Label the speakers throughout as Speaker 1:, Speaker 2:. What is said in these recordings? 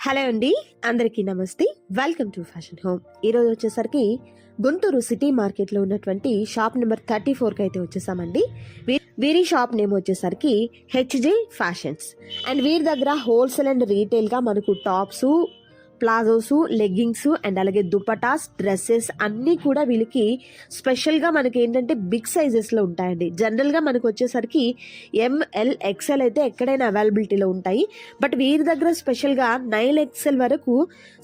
Speaker 1: Hello అండి అందరికీ నమస్తే. వెల్కమ్ టు ఫ్యాషన్ హోమ్ ఈరోజు వచ్చేసరికి గుంటూరు సిటీ మార్కెట్లో ఉన్నటువంటి షాప్ నెంబర్ థర్టీ ఫోర్కి అయితే వచ్చేసామండి. వీరి షాప్ నేమ్ వచ్చేసరికి హెచ్జే ఫ్యాషన్స్. అండ్ వీరి దగ్గర హోల్సేల్ అండ్ రీటైల్గా మనకు టాప్స్ ప్లాజోసు లెగ్గింగ్స్ అండ్ అలాగే దుపటాస్ డ్రెస్సెస్ అన్నీ కూడా వీళ్ళకి స్పెషల్గా మనకి ఏంటంటే బిగ్ సైజెస్లో ఉంటాయండి. జనరల్గా మనకు వచ్చేసరికి ఎంఎల్ ఎక్సెల్ అయితే ఎక్కడైనా అవైలబిలిటీలో ఉంటాయి. బట్ వీరి దగ్గర స్పెషల్గా నైన్ ఎక్సెల్ వరకు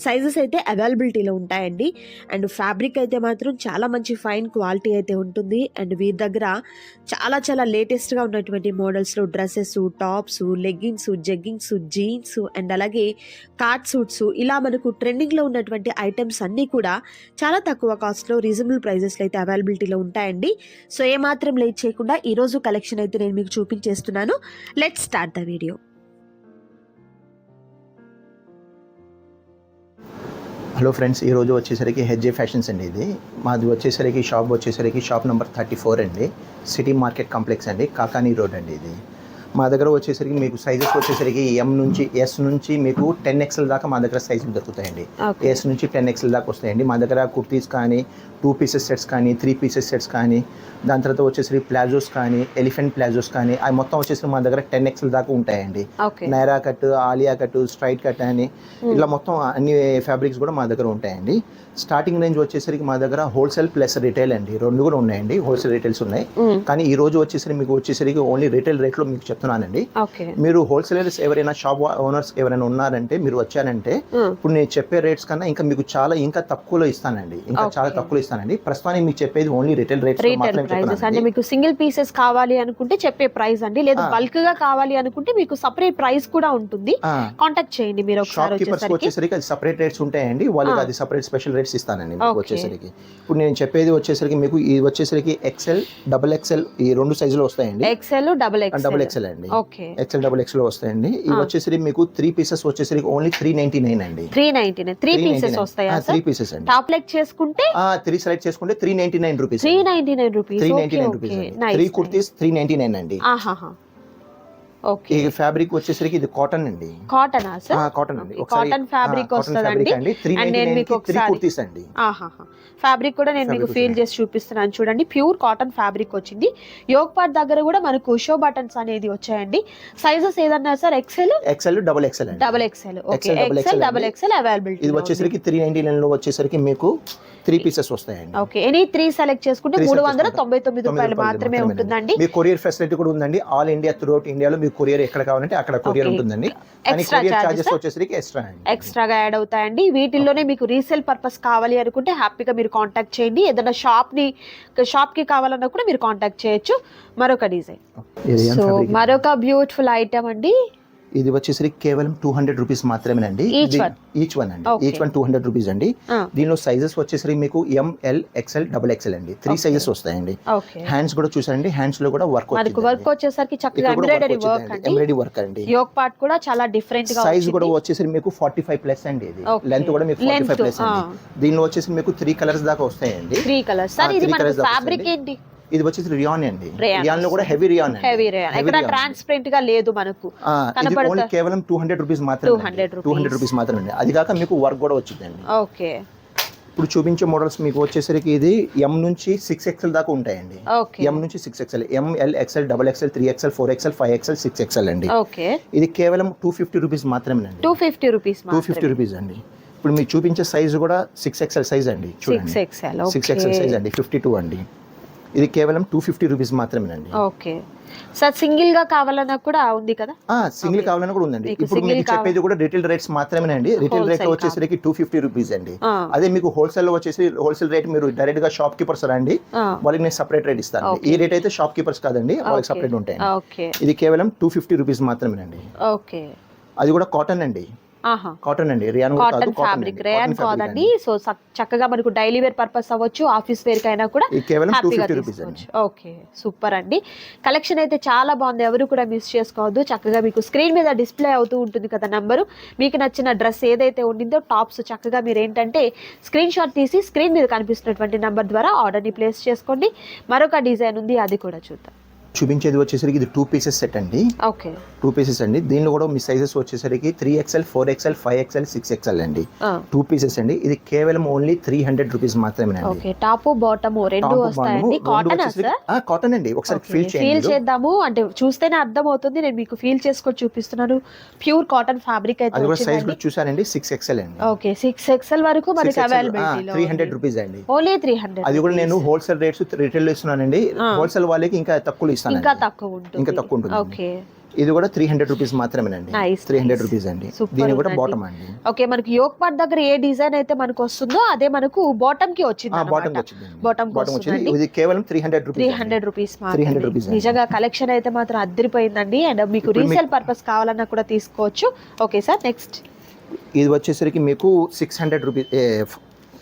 Speaker 1: సైజెస్ అయితే అవైలబిలిటీలో ఉంటాయండి. అండ్ ఫ్యాబ్రిక్ అయితే మాత్రం చాలా మంచి ఫైన్ క్వాలిటీ అయితే ఉంటుంది. అండ్ వీరి దగ్గర చాలా చాలా లేటెస్ట్గా ఉన్నటువంటి మోడల్స్లో dresses tops leggings jeggings jeans and అలాగే కార్ట్ సూట్స్ ఇలా మనకు ట్రెండింగ్లో ఉన్నటువంటి ఐటమ్స్ అన్నీ కూడా చాలా తక్కువ కాస్ట్లో రీజనబుల్ ప్రైజెస్లో అయితే అవైలబిలిటీలో ఉంటాయండి. సో ఏమాత్రం లేట్ చేయకుండా ఈరోజు కలెక్షన్ అయితే నేను మీకు చూపించేస్తున్నాను. Let start the video.
Speaker 2: Hello friends ఈరోజు వచ్చేసరికి హెచ్జే ఫ్యాషన్స్ అండి ఇది. మాది వచ్చేసరికి షాప్ వచ్చేసరికి షాప్ నెంబర్ థర్టీ ఫోర్ అండి. సిటీ మార్కెట్ కాంప్లెక్స్ అండి కాకానీ రోడ్ అండి ఇది. మా దగ్గర వచ్చేసరికి మీకు సైజెస్ వచ్చేసరికి ఎం నుంచి ఎస్ నుంచి మీకు టెన్ ఎక్స్ఎల్ దాకా మా దగ్గర సైజులు దొరుకుతాయండి ఎస్ నుంచి టెన్ ఎక్స్ఎల్ దాకా వస్తాయండి. మా దగ్గర కుర్తీస్ కానీ టూ పీసెస్ సెట్స్ కానీ త్రీ పీసెస్ సెట్స్ కానీ దాని తర్వాత వచ్చేసరికి ప్లాజోస్ కానీ ఎలిఫెంట్ ప్లాజోస్ కానీ అవి మొత్తం వచ్చేసరికి మా దగ్గర టెన్ ఎక్స్ఎల్ దాకా ఉంటాయండి. Naira cut Alia cut straight cut అని ఇట్లా మొత్తం అన్ని ఫ్యాబ్రిక్స్ కూడా మా దగ్గర ఉంటాయండి. స్టార్టింగ్ రేంజ్ వచ్చేసరికి మా దగ్గర హోల్సేల్ ప్లస్ రిటైల్ అండి. రెండు కూడా ఉన్నాయండి హోల్సేల్ రిటైల్స్ ఉన్నాయి. కానీ ఈ రోజు వచ్చేసరికి మీకు వచ్చేసరికి ఓన్లీ రిటైల్ రేట్లో మీకు చెప్తున్నానండి. మీరు హోల్సేలర్స్ ఎవరైనా షాప్ ఓనర్స్ ఎవరైనా ఉన్నారంటే మీరు వచ్చారంటే ఇప్పుడు నేను చెప్పే రేట్స్ కన్నా ఇంకా మీకు చాలా ఇంకా తక్కువలో ఇస్తానండి. ఇంకా చాలా. తక్కువలో ఇస్తానండి. ప్రస్తుతానికి మీకు చెప్పేది ఓన్లీ రిటైల్ రేట్స్ మాత్రమే
Speaker 1: ప్రైజెస్ అంటే మీకు సింగిల్ పీసెస్ కావాలి అనుకుంటే చెప్పే ప్రైస్ అండి. లేదు. బల్క్గా కావాలి అనుకుంటే మీకు సపరేట్ ప్రైస్ కూడా ఉంటుంది. కాంటాక్ట్ చేయండి మీరు ఒకసారి వచ్చేసరికి.
Speaker 2: అది సపరేట్ రేట్స్ ఉంటాయండి. వాళ్ళకి. అది సపరేట్ స్పెషల్ రేట్స్ ఇస్తానండి మీకు. వచ్చేసరికి. ఇప్పుడు నేను చెప్పేది వచ్చేసరికి మీకు ఇది వచ్చేసరికి ఎక్సెల్ డబుల్ ఎక్సెల్ ఈ రెండు సైజులు వస్తాయండి.
Speaker 1: XL double X
Speaker 2: double XL అండి.
Speaker 1: ఓకే.
Speaker 2: ఎక్సెల్ డబుల్ ఎక్సెల్ వస్తాయండి. ఇవి
Speaker 1: ఆ.
Speaker 2: వచ్చేసరికి మీకు త్రీ పీసెస్ వచ్చేసరికి ఓన్లీ త్రీ నైన్టీ నైన్ అండి.
Speaker 1: Three ninety nine. Three pieces వస్తాయా
Speaker 2: త్రీ పీసెస్ అండి.
Speaker 1: టాప్ లెగ్ చేసుకుంటే
Speaker 2: త్రీ సెలెక్ట్ చేసుకుంటే three ninety nine rupees
Speaker 1: three ninety nine rupees.
Speaker 2: Three ninety nine rupees three kurtis three ninety nine అండి. ఈ fabric వచ్చేసరికి ఇది cotton అండి.
Speaker 1: కాటన్
Speaker 2: కాటన్ అండి.
Speaker 1: cotton fabric వస్తదండి.
Speaker 2: త్రీ
Speaker 1: మీకు
Speaker 2: కుర్తీస్ అండి.
Speaker 1: ఫ్యాబ్రిక్ కూడా నేను మీకు ఫీల్. చేసి చూపిస్తున్నాను. చూడండి ప్యూర్ కాటన్ ఫ్యాబ్రిక్ వచ్చింది. యోగ్ పార్ట్ దగ్గర కూడా మనకు షో బటన్స్ అనేది వచ్చాయండి. సైజెస్ ఏదన్నా sir? XL
Speaker 2: XL double XL
Speaker 1: double XL okay. XL double. XL availability
Speaker 2: ఇది వచ్చేసరికి త్రీ నైన్టీ నైన్లో వచ్చేసరికి మీకు త్రీ పీసెస్ వస్తాయండి.
Speaker 1: ఓకే. ఎనీ త్రీ సెలెక్ట్ చేసుకుంటే మూడు వందల తొంభై తొమ్మిది రూపాయలు మాత్రమే. ఉంటుందండి.
Speaker 2: మీ కొరియర్ ఫెసిలిటీ కూడా ఉందండి. ఆల్ ఇండియా త్రూఅవుట్ ఇండియాలో మీ కొరియర్ ఎక్కడ కావాలంటే అక్కడ కొరియర్. ఉంటుందండి. కానీ
Speaker 1: Extra
Speaker 2: courier
Speaker 1: charges,
Speaker 2: charges
Speaker 1: sir?
Speaker 2: వచ్చేసరికి ఎక్స్ట్రా అండి.
Speaker 1: ఎక్స్ట్రాగా యాడ్ అవుతాయండి. వీటిల్లోనే మీకు రీసేల్ పర్పస్ కావాలి అనుకుంటే హ్యాపీగా మీరు కాంటాక్ట్ చేయండి. ఏదైనా షాప్ని షాప్కి కావాలన్నా కూడా మీరు కాంటాక్ట్ చేయొచ్చు. మరొక డిజైన్ సో? మరొక బ్యూటిఫుల్ ఐటమ్ అండి.
Speaker 2: ఇది వచ్చేసరికి కేవలం టూ హండ్రెడ్ రూపీస్ మాత్రమేనండి? ఈచ్ వన్ అండి. Each one two hundred rupees అండి. దీనిలో సైజెస్ వచ్చేసరికి మీకు M L XL double XL అండి. త్రీ. సైజెస్ వస్తాయండి. హ్యాండ్స్ కూడా చూసారండి. హ్యాండ్స్లో కూడా వర్క్
Speaker 1: వర్క్ వచ్చేసరికి చక్కగా ఎంబ్రాయిడరీ వర్క్ అండి.
Speaker 2: ఎంబ్రాయిడరీ వర్క్ అండి.
Speaker 1: యోగ్ పార్ట్ కూడా చాలా డిఫరెంట్గా
Speaker 2: సైజ్ కూడా
Speaker 1: వచ్చింది.
Speaker 2: వచ్చేసి మీకు ఫార్టీ ఫైవ్ ప్లస్ అండి ఇది. లెంత్ కూడా మీకు ఫార్టీ ఫైవ్ ప్లస్ అండి. దీనిలో వచ్చేసి మీకు త్రీ కలర్స్ దాకా వస్తాయండి.
Speaker 1: త్రీ కలర్స్ సార్ ఇది మనకు ఫ్యాబ్రిక్. ఏంటి?
Speaker 2: ఇది వచ్చేసి రియాన్ అండి. రియాన్లో కూడా హెవీ రియాన్
Speaker 1: హెవీ రేయన్. ఇక్కడ ట్రాన్స్పరెంట్గా లేదు మనకు.
Speaker 2: ఓన్లీ కేవలం టూ హండ్రెడ్ రూపీస్ మాత్రమే
Speaker 1: 200
Speaker 2: టూ హండ్రెడ్ రూపీస్ మాత్రమే అండి. అది కాక మీకు వర్క్ కూడా వచ్చిందండి
Speaker 1: ఓకే.
Speaker 2: ఇప్పుడు చూపించే మోడల్స్ మీకు వచ్చేసరికి ఇది ఎం నుంచి సిక్స్ ఎక్స్ఎల్ దాకా ఉంటాయండి. ఎం నుంచి six XL M L XL double XL three XL four XL five XL six XL అండి. ఇది కేవలం టూ ఫిఫ్టీ రూపీస్ మాత్రమేనండి.
Speaker 1: Two fifty rupees
Speaker 2: two fifty rupees అండి. ఇప్పుడు మీకు చూపించే సైజు కూడా సిక్స్ ఎక్స్ఎల్ సైజ్ అండి.
Speaker 1: సిక్స్
Speaker 2: చూడండి సిక్స్ ఎక్స్ఎల్ సైజ్ అండి. ఫిఫ్టీ టూ అండి. ఇది కేవలం టూ ఫిఫ్టీ రూపీస్ మాత్రమేనండి.
Speaker 1: ఓకే. సార్ సింగిల్గా కావాలన్నా కూడా ఉంది కదా?
Speaker 2: Single
Speaker 1: Okay.
Speaker 2: కావాలని కూడా ఉందండి. ఇప్పుడు మీకు చెప్పేది కూడా రిటైల్ రేట్స్ మాత్రమేనండి. రిటైల్ రేట్ వచ్చేసరికి టూ ఫిఫ్టీ రూపీస్ అండి. అదే మీకు హోల్సేల్లో వచ్చేసి హోల్సేల్ రేట్ మీరు డైరెక్ట్గా షాప్ కీపర్స్ రండి వాళ్ళకి నేను సపరేట్ రేట్ ఇస్తాను. ఈ రేట్ అయితే షాప్ కీపర్స్ కాదండి వాళ్ళకి. సపరేట్ ఉంటాయి ఇది కేవలం టూ ఫిఫ్టీ రూపీస్ మాత్రమేనండి.
Speaker 1: ఓకే.
Speaker 2: అది కూడా కాటన్ అండి. కాటన్ అండి. Rayon
Speaker 1: cotton fabric. రేయన్ కాదండి. సో చక్కగా మనకు డైలీ వేర్ పర్పస్ అవ్వచ్చు ఆఫీస్ వేర్ కైనా కూడా హ్యాపీగా తీసుకోవచ్చు. ఓకే సూపర్ అండి. కలెక్షన్ అయితే చాలా బాగుంది. ఎవరు కూడా మిస్ చేసుకోవద్దు. చక్కగా మీకు స్క్రీన్ మీద డిస్ప్లే అవుతూ ఉంటుంది కదా నంబరు మీకు నచ్చిన డ్రెస్ ఏదైతే ఉండిందో టాప్స్ చక్కగా మీరు ఏంటంటే స్క్రీన్ షాట్ తీసి స్క్రీన్ మీద కనిపిస్తున్నటువంటి నంబర్ ద్వారా ఆర్డర్ని ప్లేస్ చేసుకోండి. మరొక డిజైన్ ఉంది అది కూడా చూద్దాం.
Speaker 2: చూపించేది వచ్చేసరికి ఇది టూ పీసెస్ సెట్ అండి.
Speaker 1: ఓకే.
Speaker 2: టూ పీసెస్ అండి. దీనిలో కూడా మీ సైజెస్ వచ్చేసరికి three XL four XL five XL six XL అండి. టూ పీసెస్ అండి. ఇది కేవలం ఓన్లీ త్రీ హండ్రెడ్ రూపీస్ మాత్రమే అండి
Speaker 1: టాప్ బాటమ్ రెండు వస్తాయండి. కాటన్
Speaker 2: కాటన్ అండి. ఒకసారి ఫీల్
Speaker 1: ఫీల్ చేద్దాము. అంటే చూస్తేనే అర్థం అవుతుంది నేను మీకు ఫీల్ చేసుకొని చూపిస్తున్నాను. ప్యూర్ కాటన్ ఫ్యాబ్రిక్ అయితే
Speaker 2: అది కూడా సైజ్ కూడా చూసారండి సిక్స్ ఎక్స్ఎల్ అండి.
Speaker 1: ఓకే. సిక్స్ ఎక్స్ఎల్ వరకు మనకి అవైలబిలిటీ
Speaker 2: త్రీ హండ్రెడ్ రూపీస్ అండి.
Speaker 1: ఓన్లీ త్రీ హండ్రెడ్
Speaker 2: అది కూడా నేను హోల్సేల్ రేట్స్ రిటైల్ ఇస్తున్నానండి. హోల్సేల్ వాళ్ళకి ఇంకా తక్కువ ఇస్తాను
Speaker 1: ఇంకా తక్కువ ఉంటుంది.
Speaker 2: ఇంకా తక్కువ ఉంటుంది.
Speaker 1: ఓకే.
Speaker 2: ఇది కూడా త్రీ హండ్రెడ్ రూపీస్ మాత్రమేనండి.
Speaker 1: Nice,
Speaker 2: three hundred. రూపీస్ అండి. దీని కూడా. బాటమ్ అండి.
Speaker 1: ఓకే మనకి యోక్ పార్ట్ దగ్గర ఏ డిజైన్ అయితే మనకు వస్తుందో అదే మనకు బాటమ్కి వచ్చింది
Speaker 2: బాటమ్ వచ్చింది.
Speaker 1: కి
Speaker 2: బాటమ్ వచ్చింది. ఇది కేవలం three hundred
Speaker 1: three
Speaker 2: rupees
Speaker 1: hundred rupees
Speaker 2: 300 rupees అండి.
Speaker 1: నిజంగా కలెక్షన్ అయితే మాత్రం అద్దరిపోయిందండి. అండ్ మీకు రీసేల్ పర్పస్ కావాలన్నా కూడా తీసుకోవచ్చు. ఓకే సార్ నెక్స్ట్
Speaker 2: ఇది వచ్చేసరికి మీకు six hundred rupees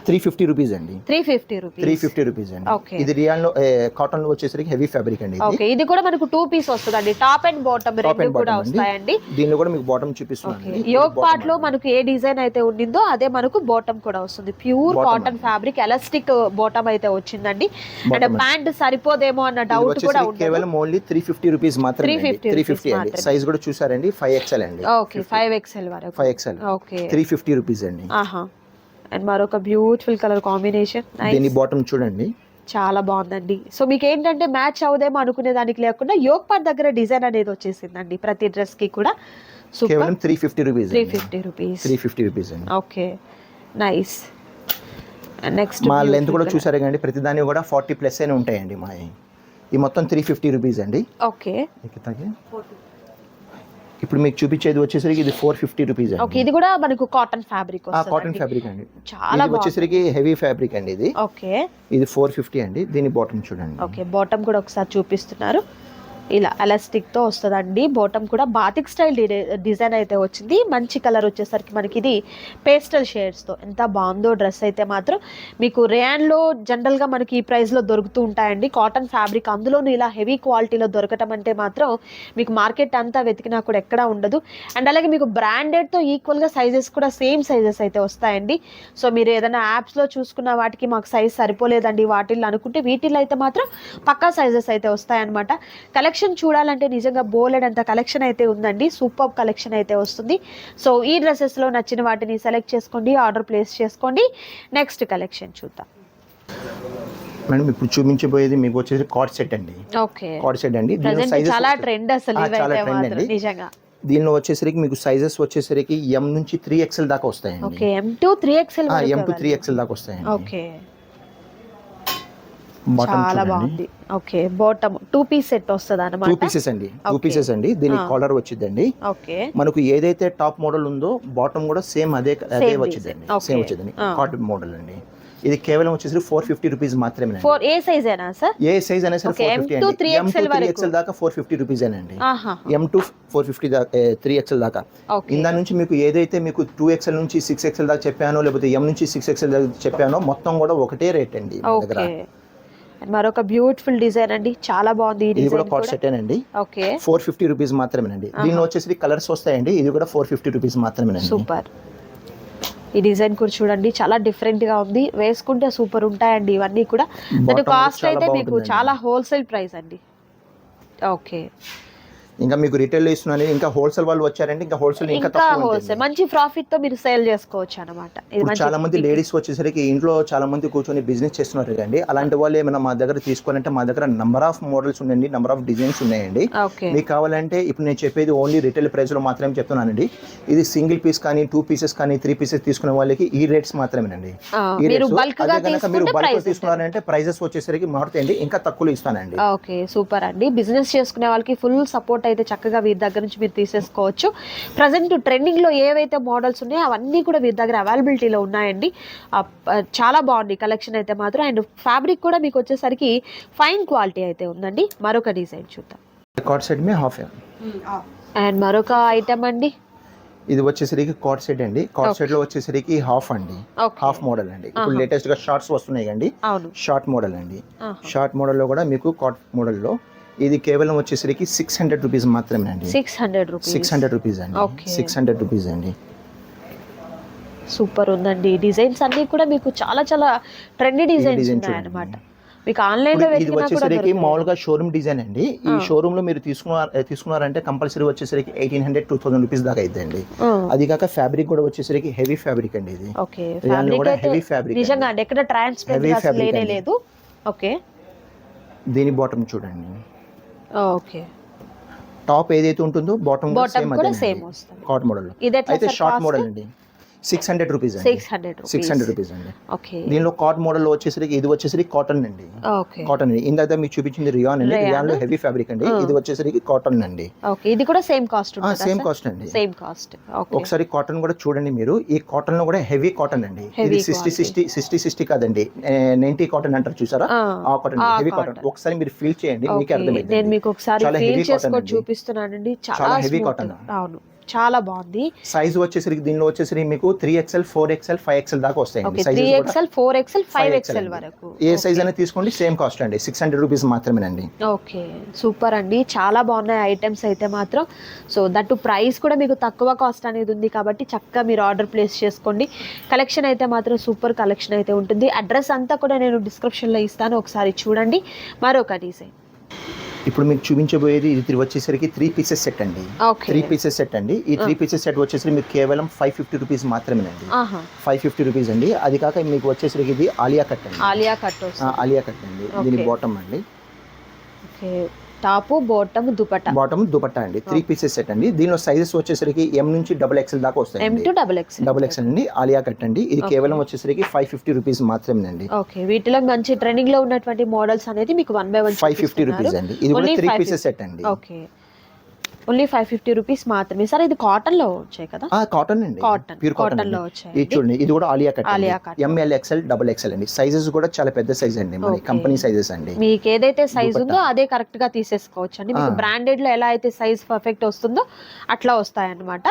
Speaker 2: three fifty rupees అండి.
Speaker 1: Three fifty
Speaker 2: three
Speaker 1: rupees
Speaker 2: fifty rupees అండి. ఇది రియాల్లో కాటన్లో వచ్చేసరికి హెవీ ఫ్యాబ్రిక్ అండి
Speaker 1: ఓకే. ఇది కూడా మనకు టూ పీస్ వస్తుందండి. టాప్ అండ్ బాటమ్ రెండు కూడా
Speaker 2: అండి.
Speaker 1: వస్తాయండి.
Speaker 2: దీనిలో కూడా మీకు బాటమ్ చూపిస్తున్నాను
Speaker 1: ఓకే. యోగ్ పార్ట్లో మనకు ఏ డిజైన్ అయితే ఉండిందో అదే మనకు బాటమ్ కూడా వస్తుంది. ప్యూర్ కాటన్
Speaker 2: అండి.
Speaker 1: ఫ్యాబ్రిక్ ఎలాస్టిక్ బాటమ్ అయితే వచ్చిందండి. అండ్
Speaker 2: అండి.
Speaker 1: ప్యాంట్ సరిపోదేమో అన్న డౌట్ కూడా
Speaker 2: కేవలం ఓన్లీ త్రీ ఫిఫ్టీ రూపీస్ మాత్రమే
Speaker 1: 350
Speaker 2: త్రీ ఫిఫ్టీ
Speaker 1: rupees
Speaker 2: అండి.
Speaker 1: మాత్రమే.
Speaker 2: సైజ్ కూడా చూసారండి. ఫైవ్ ఎక్స్ఎల్ అండి.
Speaker 1: ఓకే ఫైవ్ ఎక్స్ఎల్ వరకు.
Speaker 2: Five XL
Speaker 1: okay
Speaker 2: three fifty rupees అండి.
Speaker 1: ఆహా. అండ్ మరొక బ్యూటిఫుల్ కలర్ కాంబినేషన్.
Speaker 2: దీని బాటమ్ చూడండి.
Speaker 1: చాలా బాగుందండి. సో మీకు ఏంటంటే మ్యాచ్ అవుదేమో అనుకునే దానికి లేకుండా యోగ్ పార్ట్ దగ్గర డిజైన్ అనేది వచ్చేసిందండి ప్రతి డ్రెస్కి కూడా.
Speaker 2: కేవలం three fifty rupees
Speaker 1: three fifty rupees
Speaker 2: three fifty rupees అండి.
Speaker 1: ఓకే నైస్ నెక్స్ట్
Speaker 2: మా లెంత్ కూడా చూసారు కానీ ప్రతి దాని కూడా ఫార్టీ ప్లస్ అయినా ఉంటాయండి మా ఈ మొత్తం త్రీ ఫిఫ్టీ రూపీస్ అండి.
Speaker 1: ఓకే.
Speaker 2: ఇప్పుడు మీకు చూపించేది వచ్చేసరికి ఇది ఫోర్ ఫిఫ్టీ రూపీస్
Speaker 1: ఓకే ఇది కూడా మనకు కాటన్ ఫ్యాబ్రిక్
Speaker 2: కాటన్ ఫ్యాబ్రిక్ అండి.
Speaker 1: చాలా
Speaker 2: వచ్చేసరికి హెవీ ఫ్యాబ్రిక్ అండి ఇది.
Speaker 1: ఓకే
Speaker 2: ఇది ఫోర్ ఫిఫ్టీ అండి. దీని బాటమ్ చూడండి.
Speaker 1: ఓకే బాటమ్ కూడా ఒకసారి చూపిస్తున్నారు. ఇలా ఎలాస్టిక్తో వస్తుందండి. బాటమ్ కూడా బాతిక్ స్టైల్ డిజైన్ అయితే వచ్చింది. మంచి కలర్ వచ్చేసరికి మనకి ఇది పేస్టల్ షేడ్స్తో. ఎంత బాగుందో డ్రెస్ అయితే మాత్రం మీకు రేయాన్లో జనరల్గా జనరల్గా మనకి ఈ ప్రైస్లో దొరుకుతూ ఉంటాయండి. కాటన్ ఫ్యాబ్రిక్ అందులోనూ ఇలా హెవీ క్వాలిటీలో దొరకటం అంటే మాత్రం మీకు మార్కెట్ అంతా వెతికినా కూడా ఎక్కడా ఉండదు. అండ్ అలాగే మీకు బ్రాండెడ్తో ఈక్వల్గా సైజెస్ కూడా సేమ్ సైజెస్ అయితే వస్తాయండి. సో మీరు ఏదైనా యాప్స్లో చూసుకున్న వాటికి మాకు సైజ్ సరిపోలేదండి వాటిల్లో అనుకుంటే వీటిల్లో అయితే మాత్రం పక్కా సైజెస్ అయితే వస్తాయన్నమాట. కలెక్షన్ చూడాలంటే నిజంగా బోలెడ్ అంత కలెక్షన్ అయితే ఉందండి. సూపర్ కలెక్షన్ అయితే వస్తుంది. సో ఈ డ్రెస్సెస్లో నచ్చిన వాటిని సెలెక్ట్ చేసుకోండి ఆర్డర్ ప్లేస్ చేసుకోండి. నెక్స్ట్ కలెక్షన్ చూద్దాం.
Speaker 2: మేడం ఇప్పుడు చూపించబోయేది మీకు వచ్చేసి కార్డ్ సెట్ అండి.
Speaker 1: ఓకే
Speaker 2: కార్డ్ సెట్ అండి.
Speaker 1: చాలా ట్రెండ్ అసలు
Speaker 2: చాలా అండి.
Speaker 1: నిజంగా.
Speaker 2: దీనిలో వచ్చేసరికి మీకు సైజెస్ వచ్చేసరికి ఎం నుంచి త్రీ ఎక్స్ఎల్ దాకా వస్తాయండి.
Speaker 1: Okay M two three XL
Speaker 2: M to three XL దాకా వస్తాయండి.
Speaker 1: ఓకే చాలా బాగుంది. Okay bottom two piece set వస్తుంది
Speaker 2: టూ
Speaker 1: అనమాట
Speaker 2: పీసెస్ అండి. టూ. పీసెస్ అండి. దీని. కాలర్ వచ్చిందండి
Speaker 1: ఓకే
Speaker 2: మనకు ఏదైతే టాప్ మోడల్ ఉందో బాటమ్ కూడా సేమ్ అదే అదే వచ్చిందండి. సేమ్ వచ్చిందండి. కాటన్ మోడల్ అండి. ఇది కేవలం వచ్చేసి ఫోర్ ఫిఫ్టీ రూపీస్ మాత్రమే
Speaker 1: ఫోర్ ఏ సైజ్ అయినా సార్?
Speaker 2: ఏ సైజ్ అనేది సరే ఫోర్ ఫిఫ్టీ
Speaker 1: to
Speaker 2: అండి.
Speaker 1: 3XL
Speaker 2: M to three. XL దాకా ఫోర్ ఫిఫ్టీ రూపీస్ అండి ఎం టు ఫోర్ ఫిఫ్టీ దాకా త్రీ ఎక్స్ఎల్ దాకా. ఇందా నుంచి మీకు ఏదైతే మీకు టూ ఎక్స్ఎల్ నుంచి సిక్స్ ఎక్స్ఎల్ దాకా చెప్పానో లేకపోతే ఎం నుంచి సిక్స్ ఎక్స్ఎల్ దాకా చెప్పానో మొత్తం కూడా ఒకటే రేట్ అండి దగ్గర.
Speaker 1: మరొక బ్యూటిఫుల్ డిజైన్ అండి. చాలా బాగుంది
Speaker 2: ఇది కూడా కాట్ సెట్ అండి.
Speaker 1: ఓకే.
Speaker 2: ఫోర్ ఫిఫ్టీ రూపీస్ మాత్రమేనండి. దీనిలో వచ్చేసి కలర్స్ వస్తాయండి. ఇది కూడా ఫోర్ ఫిఫ్టీ రూపీస్ మాత్రమేనండి.
Speaker 1: సూపర్. ఈ డిజైన్ కూడా చూడండి. చాలా డిఫరెంట్గా ఉంది. వేసుకుంటే సూపర్ ఉంటాయండి ఇవన్నీ కూడా. దాని కాస్ట్ అయితే మీకు. చాలా హోల్సేల్ ప్రైస్ అండి. ఓకే.
Speaker 2: ఇంకా మీకు రిటైల్ ఇస్తున్నాను ఇంకా హోల్సేల్ వాళ్ళు వచ్చారంటే ఇంకా హోల్సేల్ ఇంకా తక్కువ
Speaker 1: హోల్సేల్. మంచి ప్రాఫిట్తో మీరు సేల్ చేసుకోవచ్చు అనమాట
Speaker 2: చాలా మంది లేడీస్ వచ్చేసరికి ఇంట్లో చాలా మంది కూర్చొని బిజినెస్ చేస్తున్నారు కండి అలాంటి వాళ్ళు ఏమైనా మా దగ్గర తీసుకోవాలంటే మా దగ్గర నంబర్ ఆఫ్ మోడల్స్ ఉన్నాయండి నంబర్ ఆఫ్ డిజైన్స్ ఉన్నాయండి. మీకు కావాలంటే ఇప్పుడు నేను చెప్పేది ఓన్లీ రిటైల్ ప్రైస్లో మాత్రమే చెప్తున్నానండి. ఇది సింగిల్ పీస్ కానీ టూ పీసెస్ కానీ త్రీ పీసెస్ తీసుకునే వాళ్ళకి ఈ రేట్స్ మాత్రమేనండి. ఈ.
Speaker 1: బల్క్గా
Speaker 2: అదే కనుక మీరు బల్క్ తీసుకున్నారంటే ప్రైజెస్ వచ్చేసరికి మారుతాయండి ఇంకా తక్కువలో ఇస్తానండి.
Speaker 1: ఓకే సూపర్ అండి. బిజినెస్ చేసుకునే వాళ్ళకి ఫుల్ సపోర్ట్ అయితే చక్కగా వీరి దగ్గర నుంచి మీరు తీసేసుకోవచ్చు. ప్రజెంట్ ట్రెండింగ్లో ఏవైతే మోడల్స్ ఉన్నాయో అవన్నీ కూడా వీరి దగ్గర అవైలబిలిటీలో ఉన్నాయండి. చాలా బాగుంది కలెక్షన్ అయితే మాత్రం. అండ్ ఫ్యాబ్రిక్ కూడా మీకు వచ్చేసరికి ఫైన్ క్వాలిటీ అయితే ఉందండి. మరొక డిజైన్ చూద్దాం.
Speaker 2: కార్డ్ సెట్ మీ హాఫ్
Speaker 1: అండ్ మరొక ఐటమ్ అండి?
Speaker 2: ఇది వచ్చేసరికి కార్డ్ సెట్ అండి. కార్డ్ సెట్లో వచ్చేసరికి హాఫ్ అండి. హాఫ్ మోడల్ అండి. ఇప్పుడు లేటెస్ట్గా షార్ట్స్ వస్తున్నాయి అండి
Speaker 1: అవును.
Speaker 2: షార్ట్ మోడల్ అండి. షార్ట్ మోడల్లో కూడా మీకు కాట్ మోడల్లో ఇది కేవలం వచ్చేసరికి సిక్స్ హండ్రెడ్ రూపీస్ మాత్రమే అండి
Speaker 1: six hundred rupees
Speaker 2: six hundred rupees అండి. సిక్స్ హండ్రెడ్ రూపీస్ అండి.
Speaker 1: సూపర్ ఉందండి. డిజైన్స్ అన్ని కూడా మీకు చాలా చాలా ట్రెండీ డిజైన్స్ ఉన్నాయన్నమాట. మీకు
Speaker 2: ఆన్లైన్లో ఇది వచ్చేసరికి. మామూలుగా షోరూమ్ డిజైన్ అండి. ఈ. షోరూమ్లో మీరు తీసుకున్నారు తీసుకున్నారంటే కంపల్సరీ వచ్చేసరికి eighteen hundred two thousand rupees దాకా అయిద్దండి. అది కాక ఫ్యాబ్రిక్ కూడా వచ్చేసరికి హెవీ ఫ్యాబ్రిక్ అండి ఇది. కూడా హెవీ ఫ్యాబ్రిక్
Speaker 1: నిజంగా అండి. ఎక్కడ ట్రాన్స్పరెంట్. లేదు. ఓకే
Speaker 2: దీని బాటమ్ చూడండి.
Speaker 1: ఓకే.
Speaker 2: టాప్ ఏదైతే ఉంటుందో బాటమ్
Speaker 1: బాటమ్ కూడా సేమ్ వస్తుంది.
Speaker 2: కాట్ మోడల్ అయితే షార్ట్ మోడల్ అండి. సిక్స్ హండ్రెడ్ రూపీస్ అండి.
Speaker 1: Six hundred
Speaker 2: six hundred rupees అండి.
Speaker 1: ఓకే
Speaker 2: దీనిలో కాట్ మోడల్ వచ్చేసరికి ఇది వచ్చేసరికి కాటన్ అండి. కాటన్ అండి. ఇందాక మీకు చూపించింది రియాన్ అండి. రియాన్లో హెవీ ఫ్యాబ్రిక్ అండి.
Speaker 1: ఆ.
Speaker 2: ఇది వచ్చేసరికి కాటన్ అండి.
Speaker 1: ఓకే ఇది కూడా సేమ్ కాస్ట్
Speaker 2: సేమ్ కాస్ట్ అండి.
Speaker 1: సేమ్ కాస్ట్
Speaker 2: ఒకసారి కాటన్ కూడా చూడండి మీరు. ఈ కాటన్లో కూడా హెవీ కాటన్ అండి. ఇది సిక్స్టీ. సిక్స్టీ సిక్స్టీ సిక్స్టీ కాదండి. నైన్టీ కాటన్ అంటారు చూసారా?
Speaker 1: ఆ,
Speaker 2: ఆ కాటన్ హెవీ. కాటన్ ఒకసారి మీరు ఫీల్ చేయండి. మీకు
Speaker 1: ఓకే. నేను
Speaker 2: అర్థమైంది
Speaker 1: మీకు ఒకసారి
Speaker 2: చాలా
Speaker 1: ఫీల్ చేసుకొని. చూపిస్తున్నానండి. చాలా smooth.
Speaker 2: cotton.
Speaker 1: అవును. చాలా బాగుంది.
Speaker 2: సైజ్ వచ్చేసరికి దీనిలో వచ్చేసరికి మీకు three XL four XL five XL దాకా
Speaker 1: ఓకే
Speaker 2: వస్తాయండి
Speaker 1: three XL four XL five
Speaker 2: 5XL
Speaker 1: XL
Speaker 2: అండి.
Speaker 1: వరకు.
Speaker 2: ఏ సైజ్ అనేది తీసుకోండి సేమ్ కాస్ట్ అండి. సిక్స్ హండ్రెడ్ రూపీస్ మాత్రమేనండి.
Speaker 1: ఓకే సూపర్ అండి. చాలా బాగున్నాయి ఐటమ్స్ అయితే మాత్రం. సో దట్టు ప్రైస్ కూడా మీకు తక్కువ కాస్ట్ అనేది ఉంది కాబట్టి చక్కగా మీరు ఆర్డర్ ప్లేస్ చేసుకోండి. కలెక్షన్ అయితే మాత్రం సూపర్ కలెక్షన్ అయితే ఉంటుంది. అడ్రస్ అంతా కూడా నేను డిస్క్రిప్షన్లో ఇస్తాను. ఒకసారి చూడండి. మరొక డిజైన్
Speaker 2: ఇప్పుడు మీకు చూపించబోయేది ఇది వచ్చేసరికి త్రీ పీసెస్ సెట్ అండి. త్రీ పీసెస్ సెట్ అండి. ఈ త్రీ పీసెస్ సెట్ వచ్చేసరికి మీకు కేవలం ఫైవ్ ఫిఫ్టీ రూపీస్ మాత్రమేనండి.
Speaker 1: ఆహా.
Speaker 2: ఫైవ్ ఫిఫ్టీ రూపీస్ అండి. అది కాక మీకు వచ్చేసరికి ఇది ఆలియా కట్ అండి.
Speaker 1: ఆలియా కట్
Speaker 2: ఆలియా అండి. దీని. బాటమ్ అండి.
Speaker 1: Okay top bottom dupatta.
Speaker 2: Bottom dupatta అండి. త్రీ పీసెస్ సెట్ అండి. దీనిలో సైజెస్ వచ్చేసరికి ఎం నుంచి డబుల్ ఎక్స్ఎల్ దాకా
Speaker 1: ఎం
Speaker 2: వస్తాయండి
Speaker 1: to double X
Speaker 2: double XL అండి ఆలియా కట్ అండి. ఇది. కేవలం వచ్చేసరికి ఫైవ్ ఫిఫ్టీ రూపీస్ మాత్రమేనండి.
Speaker 1: ఓకే. వీటిలో మంచి ట్రెండింగ్లో ఉన్నటువంటి మోడల్స్ అనేది మీకు one by one
Speaker 2: five fifty rupees అండి. ఇది కూడా త్రీ
Speaker 1: 550.
Speaker 2: పీసెస్ సెట్ అండి.
Speaker 1: Okay. Only five fifty rupees మాత్రమే. సార్ ఇది కాటన్లో వచ్చాయి కదా?
Speaker 2: కాటన్ అండి.
Speaker 1: కాటన్.
Speaker 2: ప్యూర్
Speaker 1: కాటన్లో
Speaker 2: ఇది
Speaker 1: వచ్చాయి.
Speaker 2: చూడండి ఇది కూడా Alia cut
Speaker 1: Alia cut.
Speaker 2: M L XL double XL అండి. సైజెస్ కూడా చాలా పెద్ద సైజ్ అండి మన. కంపెనీ సైజెస్ అండి.
Speaker 1: మీకు ఏదైతే సైజ్. ఉందో అదే కరెక్ట్గా తీసేసుకోవచ్చు అండి మీకు. బ్రాండెడ్లో ఎలా అయితే సైజ్ పర్ఫెక్ట్ వస్తుందో అట్లా వస్తాయి అన్నమాట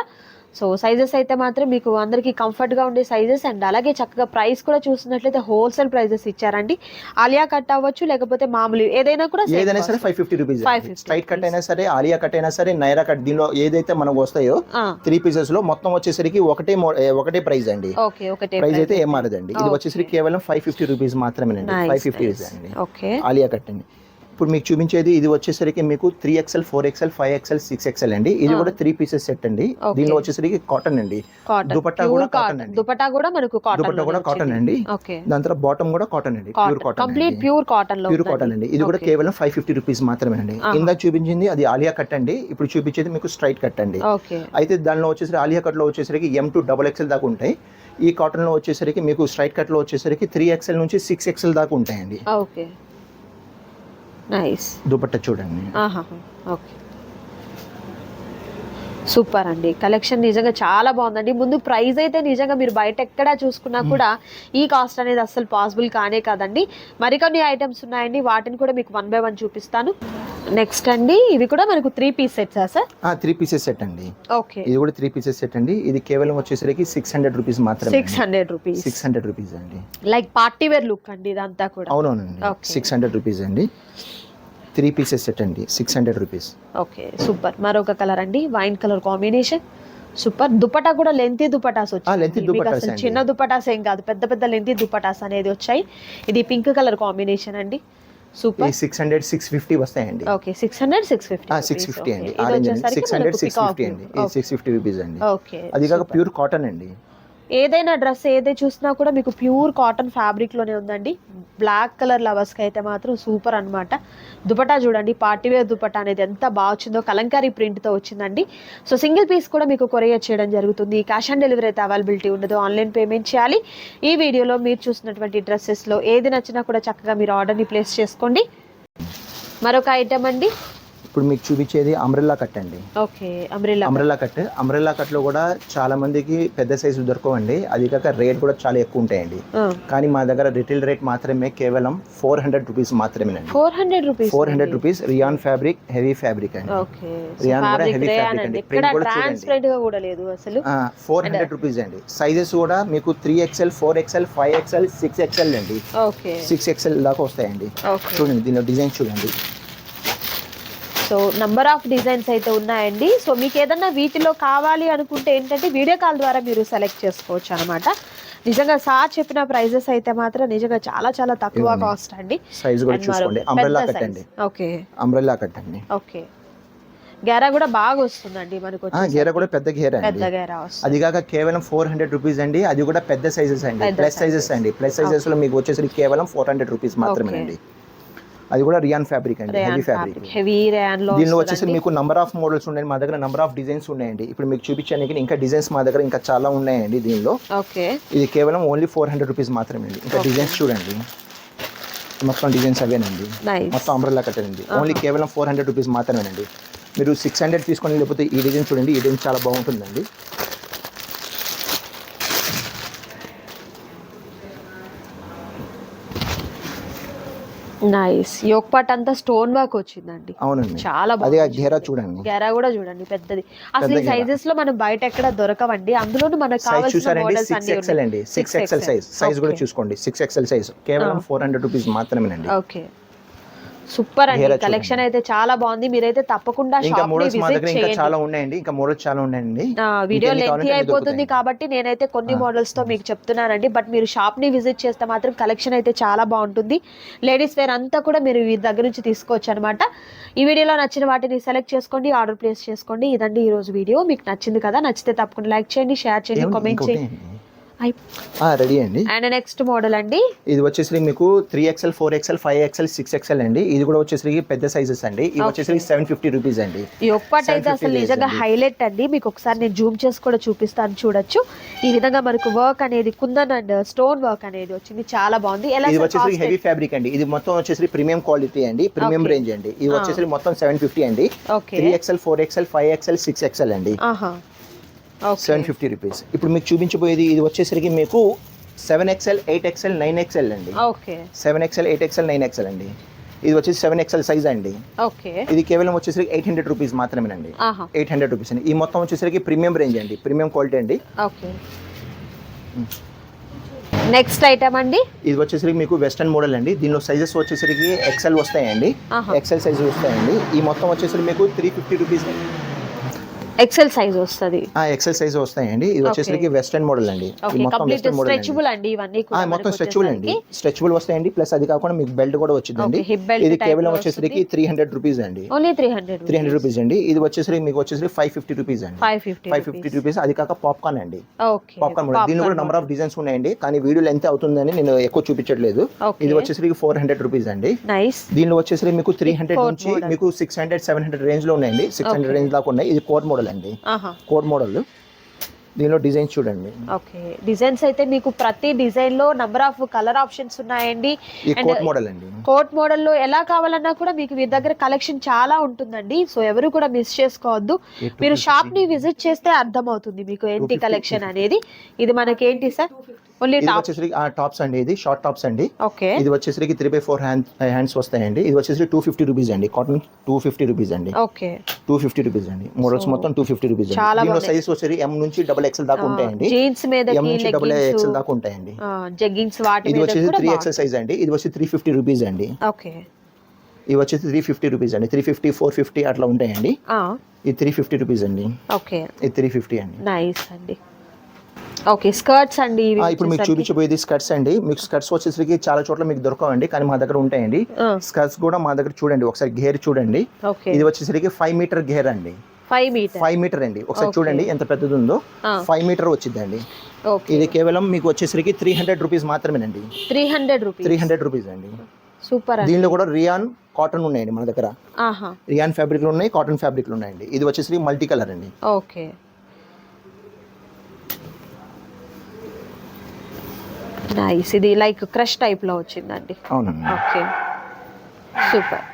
Speaker 1: సో సైజెస్ అయితే మాత్రం మీకు అందరికి కంఫర్ట్గా ఉండే సైజెస్ అండ్ అలాగే చక్కగా ప్రైస్ కూడా చూసినట్లయితే హోల్సేల్ ప్రైజెస్ ఇచ్చారండి. ఆలియా కట్ అవ్వచ్చు లేకపోతే మామూలు ఏదైనా కూడా
Speaker 2: ఏదైనా. సరే five fifty rupees
Speaker 1: 550
Speaker 2: straight cut. అయినా సరే ఆలియా కట్ అయినా సరే నైరా కట్ దీనిలో ఏదైతే మనకు వస్తాయో త్రీ పీసెస్లో మొత్తం వచ్చేసరికి ఒకటే ఒకటే ప్రైస్ అండి.
Speaker 1: ఓకే ఒకటే
Speaker 2: ప్రైస్ అయితే ఏం మారదండి. ఇది. వచ్చేసరికి కేవలం ఫైవ్ ఫిఫ్టీ రూపీస్ మాత్రమేనండి. Five fifty
Speaker 1: nice.
Speaker 2: అండి.
Speaker 1: ఓకే.
Speaker 2: ఆలియా కట్ అండి. ఇప్పుడు మీకు చూపించేది ఇది వచ్చేసరికి మీకు three XL four XL five XL six XL అండి. ఇది. కూడా త్రీ పీసెస్ సెట్ అండి. దీనిలో వచ్చేసరికి కాటన్ అండి.
Speaker 1: కాటన్
Speaker 2: దుపట్టా కూడా cotton. అండి.
Speaker 1: దుపట్టా కూడా మనకు కాటన్
Speaker 2: దుపట్టా కూడా కాటన్ అండి. దాని తర్వాత బాటమ్ కూడా కాటన్ అండి. Pure
Speaker 1: cotton
Speaker 2: cotton
Speaker 1: complete pure కాటన్లో
Speaker 2: ప్యూర్. కాటన్ అండి. ఇది కూడా. కేవలం ఫైవ్ ఫిఫ్టీ రూపీస్ మాత్రమే అండి. ఇందాక చూపించింది అది ఆలియా కట్ అండి. ఇప్పుడు చూపించేది మీకు స్ట్రైట్ కట్ అండి. అయితే దానిలో వచ్చేసరికి ఆలియా కట్లో వచ్చేసరికి ఎం టు డబుల్ ఎక్స్ఎల్ దాకా ఉంటాయి. ఈ కాటన్లో వచ్చేసరికి మీకు స్ట్రైట్ కట్లో వచ్చేసరికి త్రీ ఎక్స్ఎల్ నుంచి సిక్స్ ఎక్స్ఎల్ దాకా ఉంటాయండి.
Speaker 1: నైస్
Speaker 2: దుపట్టా చూడండి.
Speaker 1: ఆహా ఓకే సూపర్ అండి. కలెక్షన్ నిజంగా చాలా బాగుందండి. ముందు ప్రైస్ అయితే నిజంగా మీరు బయట ఎక్కడా చూసుకున్నా కూడా ఈ కాస్ట్ అనేది అస్సలు పాసిబుల్ కానే కాదండి. మరికొన్ని ఐటమ్స్ ఉన్నాయండి. వాటిని కూడా మీకు వన్ బై వన్ చూపిస్తాను. నెక్స్ట్ అండి ఇవి కూడా మనకు త్రీ పీస్ సెట్సా సార్?
Speaker 2: త్రీ పీసెస్ సెట్ అండి.
Speaker 1: ఓకే
Speaker 2: ఇది కూడా త్రీ పీసెస్ సెట్ అండి. ఇది కేవలం వచ్చేసరికి సిక్స్ హండ్రెడ్ రూపీస్ మాత్రమే
Speaker 1: six hundred rupees
Speaker 2: six hundred rupees అండి.
Speaker 1: లైక్ పార్టీ వేర్ లుక్ అండి ఇదంతా కూడా.
Speaker 2: అవునవునండి. సిక్స్ హండ్రెడ్ రూపీస్ అండి. త్రీ పీసెస్ సెట్ అండి six hundred rupees.
Speaker 1: Okay super. మరొక కలర్ అండి wine colour combination. Super. Dupatta కూడా లెంతీ దుపటాస్ వచ్చాయి. చిన్న దుపటాస్ ఏం కాదు పెద్ద పెద్ద లెంతీ దుపటాస్ అనేది వచ్చాయి. ఇది పింక్ కలర్ కాంబినేషన్ అండి. Super.
Speaker 2: Six hundred six fifty వస్తాయండి.
Speaker 1: Okay six hundred six fifty
Speaker 2: six fifty అండి. ఆరెంజ్ అండి సిక్స్ హండ్రెడ్ సిక్స్ ఫిఫ్టీ అండి. సిక్స్ ఫిఫ్టీ రూపీస్ అండి.
Speaker 1: ఓకే
Speaker 2: అది కాక ప్యూర్ కాటన్ అండి.
Speaker 1: ఏదైనా డ్రెస్ ఏదైతే చూసినా కూడా మీకు ప్యూర్ కాటన్ ఫ్యాబ్రిక్లోనే ఉందండి. బ్లాక్ కలర్ లవర్స్కి అయితే మాత్రం సూపర్ అన్నమాట. దుపటా చూడండి పార్టీవేర్ దుపటా అనేది ఎంత బాగా వచ్చిందో కలంకారీ ప్రింట్తో వచ్చిందండి. సో సింగిల్ పీస్ కూడా మీకు కొరియర్ చేయడం జరుగుతుంది. క్యాష్ ఆన్ డెలివరీ అయితే అవైలబిలిటీ ఉండదు. ఆన్లైన్ పేమెంట్ చేయాలి. ఈ వీడియోలో మీరు చూసినటువంటి డ్రెస్సెస్లో ఏది నచ్చినా కూడా చక్కగా మీరు ఆర్డర్ని ప్లేస్ చేసుకోండి. మరొక ఐటమ్ అండి.
Speaker 2: ఇప్పుడు మీకు చూపించేది అంబ్రెల్లా కట్ అండి.
Speaker 1: ఓకే అమ్రిల్లా
Speaker 2: కట్ అంబ్రెల్లా కట్లో కూడా చాలా మందికి పెద్ద సైజు దొరకవండి. అది కాక రేట్ కూడా చాలా ఎక్కువ ఉంటాయండి. కానీ మా దగ్గర రిటైల్ రేట్ మాత్రమే కేవలం ఫోర్ హండ్రెడ్ రూపీస్ మాత్రమేనండి.
Speaker 1: Four hundred rupees
Speaker 2: four hundred rupees rayon fabric heavy fabric అండి. రియాన్ కూడా
Speaker 1: ఫ్యాబ్రిక్ రేయాన్
Speaker 2: fabric
Speaker 1: అండి.
Speaker 2: కూడా చూడండి.
Speaker 1: అసలు.
Speaker 2: ఫోర్ హండ్రెడ్ రూపీస్ అండి. సైజెస్ కూడా మీకు three XL four XL five XL six XL అండి. సిక్స్ ఎక్స్ఎల్ దాకా వస్తాయండి. చూడండి దీనిలో డిజైన్ చూడండి.
Speaker 1: సో నంబర్ ఆఫ్ డిజైన్స్ అయితే ఉన్నాయండి. సో మీకు ఏదన్నా వీటిలో కావాలి అనుకుంటే ఏంటంటే వీడియో కాల్ ద్వారా మీరు సెలెక్ట్ చేసుకోవచ్చు అనమాట నిజంగా సార్ చెప్పిన ప్రైజెస్ అయితే మాత్రం నిజంగా చాలా చాలా తక్కువ. కాస్ట్ అండి.
Speaker 2: సైజ్ కూడా చూసుకోండి. అంబ్రెల్లా. కట్ అండి
Speaker 1: ఓకే
Speaker 2: అంబ్రెల్లా కట్ అండి
Speaker 1: ఓకే గేరా కూడా బాగా వస్తుందండి మనకు.
Speaker 2: గేర కూడా పెద్ద గేర
Speaker 1: పెద్ద గేరా
Speaker 2: అది కాక కేవలం ఫోర్ హండ్రెడ్ రూపీస్ అండి. అది కూడా పెద్ద సైజెస్ అండి. Plus sizes. అండి. ప్లస్ సైజెస్లో మీకు వచ్చేసరికి కేవలం ఫోర్ హండ్రెడ్ రూపీస్ మాత్రమే అండి అది కూడా రియాన్ ఫ్యాబ్రిక్ అండి హెవీ ఫ్యాబ్రిక్
Speaker 1: హెవీ
Speaker 2: దీనిలో వచ్చేసి. మీకు నంబర్ ఆఫ్ మోడల్స్ ఉన్నాయి మా దగ్గర నంబర్ ఆఫ్ డిజైన్స్ ఉన్నాయండి. ఇప్పుడు మీకు చూపించడానికి ఇంకా డిజైన్స్ మా దగ్గర ఇంకా చాలా ఉన్నాయండి దీనిలో.
Speaker 1: ఓకే.
Speaker 2: ఇది కేవలం ఓన్లీ ఫోర్ హండ్రెడ్ రూపీస్ మాత్రమే అండి ఇంకా డిజైన్స్ చూడండి. మొత్తం డిజైన్స్ అవేనండి.
Speaker 1: నైస్
Speaker 2: మొత్తం అంబ్రెల్లా కట్టండి ఓన్లీ కేవలం ఫోర్ హండ్రెడ్ రూపీస్ మాత్రమేనండి. మీరు సిక్స్ హండ్రెడ్ తీసుకొని లేకపోతే ఈ డిజైన్ చూడండి ఈ డిజైన్ చాలా బాగుంటుందండి.
Speaker 1: నైస్ యోక్ పాట్ అంతా స్టోన్ వర్క్ వచ్చిందండి.
Speaker 2: అవునండి.
Speaker 1: చాలా
Speaker 2: అది ఘేరా చూడండి.
Speaker 1: గెరా కూడా చూడండి పెద్దది. అసలు ఈ
Speaker 2: గెరా.
Speaker 1: సైజెస్లో మనం బయట ఎక్కడ దొరకవండి అందులోనూ మనకు కావాల్సిన మోడల్స్ అన్ని
Speaker 2: ఎక్సెల్ అండి. సిక్స్ ఎక్సెల్ సైజ్ సైజ్ కూడా. చూసుకోండి. సిక్స్ ఎక్సెల్ సైజ్ కేవలం ఫోర్ హండ్రెడ్ రూపీస్ మాత్రమేనండి.
Speaker 1: ఓకే సూపర్ అండి. కలెక్షన్ అయితే చాలా బాగుంది. మీరైతే తప్పకుండా
Speaker 2: షాప్ని
Speaker 1: విజిట్ చేయండి.
Speaker 2: చాలా ఉన్నాయండి. ఇంకా మోడల్స్ చాలా ఉన్నాయండి.
Speaker 1: వీడియో లెంతీ అయిపోతుంది. కాబట్టి నేనైతే కొన్ని మోడల్స్తో మీకు చెప్తున్నానండి. బట్ మీరు షాప్ని విజిట్ చేస్తే మాత్రం కలెక్షన్ అయితే చాలా బాగుంటుంది. లేడీస్ వేర్ అంతా కూడా మీరు వీరి దగ్గర నుంచి తీసుకోవచ్చు అనమాట ఈ వీడియోలో నచ్చిన వాటిని సెలెక్ట్ చేసుకోండి ఆర్డర్ ప్లేస్ చేసుకోండి. ఇదండి ఈ రోజు వీడియో. మీకు నచ్చింది కదా నచ్చితే తప్పకుండా లైక్ చేయండి షేర్ చేయండి కామెంట్ చేయండి.
Speaker 2: రెడీ అండి.
Speaker 1: అండ్ నెక్స్ట్ మోడల్ అండి?
Speaker 2: ఇది వచ్చేసి మీకు three XL four XL five XL six XL అండి. ఇది కూడా వచ్చేసి పెద్ద సైజెస్ అండి. ఇది వచ్చేసి సెవెన్ ఫిఫ్టీ రూపీస్ అండి.
Speaker 1: ఈ ఒక్కటి అయితే
Speaker 2: 750
Speaker 1: అసలు నిజంగా. హైలైట్ అండి. మీకు ఒకసారి నేను జూమ్ చేసి కూడా చూపిస్తాను చూడొచ్చు. ఈ విధంగా మనకు వర్క్ అనేది కుందన్ అండ్ స్టోన్ వర్క్ అనేది వచ్చింది. చాలా బాగుంది. ఎలా
Speaker 2: ఇది వచ్చేసి హెవీ ఫ్యాబ్రిక్ అండి. ఇది మొత్తం వచ్చేసి ప్రీమియం క్వాలిటీ అండి. ప్రీమియం. రేంజ్ అండి. ఇది వచ్చేసి మొత్తం సెవెన్ ఫిఫ్టీ అండి. Three XL four XL five XL six XL అండి. సెవెన్ ఫిఫ్టీ రూపీస్ ఇప్పుడు మీకు చూపించబోయేది ఇది వచ్చేసరికి మీకు seven XL eight XL nine XL అండి.
Speaker 1: Okay
Speaker 2: seven XL eight XL nine XL అండి. ఇది వచ్చేసి సెవెన్ ఎక్స్ఎల్ సైజ్ అండి.
Speaker 1: ఓకే
Speaker 2: ఇది కేవలం వచ్చేసరికి ఎయిట్ హండ్రెడ్ రూపీస్ మాత్రమేనండి.
Speaker 1: ఆహా.
Speaker 2: ఎయిట్ హండ్రెడ్ రూపీస్ అండి. ఈ మొత్తం వచ్చేసరికి ప్రీమియం రేంజ్ అండి. ప్రీమియం క్వాలిటీ అండి.
Speaker 1: ఓకే నెక్స్ట్ ఐటమ్ అండి?
Speaker 2: ఇది వచ్చేసరికి మీకు వెస్టర్న్ మోడల్ అండి. దీనిలో సైజెస్ వచ్చేసరికి ఎక్సెల్ వస్తాయండి. ఎక్సెల్ సైజ్ వస్తాయండి. ఈ మొత్తం వచ్చేసరికి మీకు three fifty rupees
Speaker 1: XL size వస్తుంది.
Speaker 2: ఎక్సెల్ సైజ్ వస్తాయండి. ఇది వచ్చేసరికి వెస్టర్న్ మోడల్ అండి. మొత్తం వెస్టర్న్ మోడల్
Speaker 1: స్ట్రెచబుల్ అండి. ఇవన్నీ
Speaker 2: మొత్తం స్ట్రెచబుల్ అండి. స్ట్రెచబుల్ వస్తాయండి. ప్లస్ అది కాకుండా మీకు బెల్ట్ కూడా వచ్చిందండి ఇది కేవలం వచ్చేసరికి. త్రీ హండ్రెడ్ రూపీస్ అండి.
Speaker 1: Only three hundred
Speaker 2: three hundred rupees అండి. ఇది వచ్చేసరికి మీకు వచ్చేసరికి ఫైవ్ ఫిఫ్టీ రూపీస్ అండి.
Speaker 1: Five fifty
Speaker 2: five fifty rupees అది కాక పాప్కార్న్ అండి.
Speaker 1: ఓకే
Speaker 2: పాప్కార్న్ మోడల్ దీని కూడా నెంబర్ ఆఫ్ డిజైన్స్ ఉన్నాయండి. కానీ వీడియోలో ఎంత అవుతుందని నేను ఎక్కువ చూపించట్లేదు. ఇది వచ్చేసరికి ఫోర్ హండ్రెడ్ రూపీస్ అండి.
Speaker 1: నైస్
Speaker 2: దీనిలో వచ్చేసరికి మీకు త్రీ హండ్రెడ్ నుంచి. మీకు సిక్స్ హండ్రెడ్ సెవెన్ హండ్రెడ్ రేంజ్లో ఉన్నాయండి. సిక్స్ హండ్రెడ్ రేంజ్ దాకా ఉన్నాయి. ఇది కోడ్ మోడల్ అండి.
Speaker 1: ఆహా.
Speaker 2: Coat model. దీనిలో డిజైన్స్ చూడండి.
Speaker 1: ఓకే. డిజైన్స్ అయితే మీకు ప్రతి డిజైన్లో నంబర్ ఆఫ్ కలర్ ఆప్షన్స్ ఉన్నాయండి.
Speaker 2: కోట్ మోడల్ అండి.
Speaker 1: కోట్ మోడల్లో ఎలా కావాలన్నా కూడా మీకు మీ దగ్గర కలెక్షన్ చాలా ఉంటుందండి. సో ఎవరు కూడా మిస్ చేసుకోవద్దు. మీరు షాప్ని విజిట్ చేస్తే అర్థమవుతుంది మీకు ఏంటి కలెక్షన్ అనేది. ఇది మనకి ఏంటి సార్?
Speaker 2: వచ్చేసరికి టాప్స్ అండి ఇది షార్ట్ టాప్స్ అండి.
Speaker 1: ఓకే.
Speaker 2: ఇది వచ్చేసరికి three by four hand hands వస్తాయండి. ఇది వచ్చేసి టూ ఫిఫ్టీ రూపీస్ అండి. కాటన్ టూ ఫిఫ్టీ రూపీస్ అండి.
Speaker 1: ఓకే.
Speaker 2: టూ ఫిఫ్టీ రూపీస్ అండి. మోడల్స్ మొత్తం టూ ఫిఫ్టీ రూపీస్ దీనిలో. సైజ్ వచ్చేసి ఎం నుంచి డబల్ ఎక్స్ఎల్ దాకా ఉంటాయండి.
Speaker 1: జీన్స్
Speaker 2: ఎం
Speaker 1: మీదకి
Speaker 2: నుంచి డబల్ ఎక్స్ఎల్ దాకా ఉంటాయండి.
Speaker 1: జగ్గింగ్స్ వాటి
Speaker 2: ఇది
Speaker 1: మీద
Speaker 2: వచ్చేసి త్రీ. ఎక్స్ఎల్ సైజ్ అండి. ఇది వచ్చి త్రీ ఫిఫ్టీ రూపీస్ అండి.
Speaker 1: ఓకే.
Speaker 2: ఇవి వచ్చేసి త్రీ ఫిఫ్టీ రూపీస్ అండి. త్రీ ఫిఫ్టీ ఫోర్ ఫిఫ్టీ అట్లా ఉంటాయండి. ఇది త్రీ ఫిఫ్టీ రూపీస్ అండి.
Speaker 1: ఓకే.
Speaker 2: ఇది త్రీ ఫిఫ్టీ అండి.
Speaker 1: నైస్ అండి. ఓకే స్కర్ట్స్ అండి
Speaker 2: ఇప్పుడు మీకు. చూపించబోయేది స్కర్ట్స్ అండి. మీకు స్కర్ట్స్ వచ్చేసరికి చాలా చోట్ల మీకు దొరకవండి కానీ మా దగ్గర ఉంటాయండి. స్కర్ట్స్ కూడా మా దగ్గర చూడండి ఒకసారి గేర్ చూడండి. ఇది వచ్చేసరికి ఫైవ్ మీటర్ గేర్ అండి.
Speaker 1: Five metre.
Speaker 2: ఫైవ్ మీటర్ అండి. ఒకసారి. చూడండి ఎంత పెద్దది ఉందో. ఫైవ్ మీటర్ వచ్చిందండి ఇది కేవలం మీకు వచ్చేసరికి త్రీ హండ్రెడ్ రూపీస్ మాత్రమేనండి.
Speaker 1: Three hundred rupees.
Speaker 2: Three hundred rupees అండి.
Speaker 1: సూపర్
Speaker 2: దీనిలో కూడా రియాన్ కాటన్ ఉన్నాయండి మన దగ్గర. రియాన్ ఫ్యాబ్రిక్లు ఉన్నాయి కాటన్ ఫ్యాబ్రిక్లు ఉన్నాయండి. ఇది వచ్చేసరికి మల్టీ కలర్ అండి.
Speaker 1: ఓకే. నైస్ ఇది లైక్ క్రష్ టైప్లో వచ్చిందండి.
Speaker 2: అవునండి.
Speaker 1: Okay super.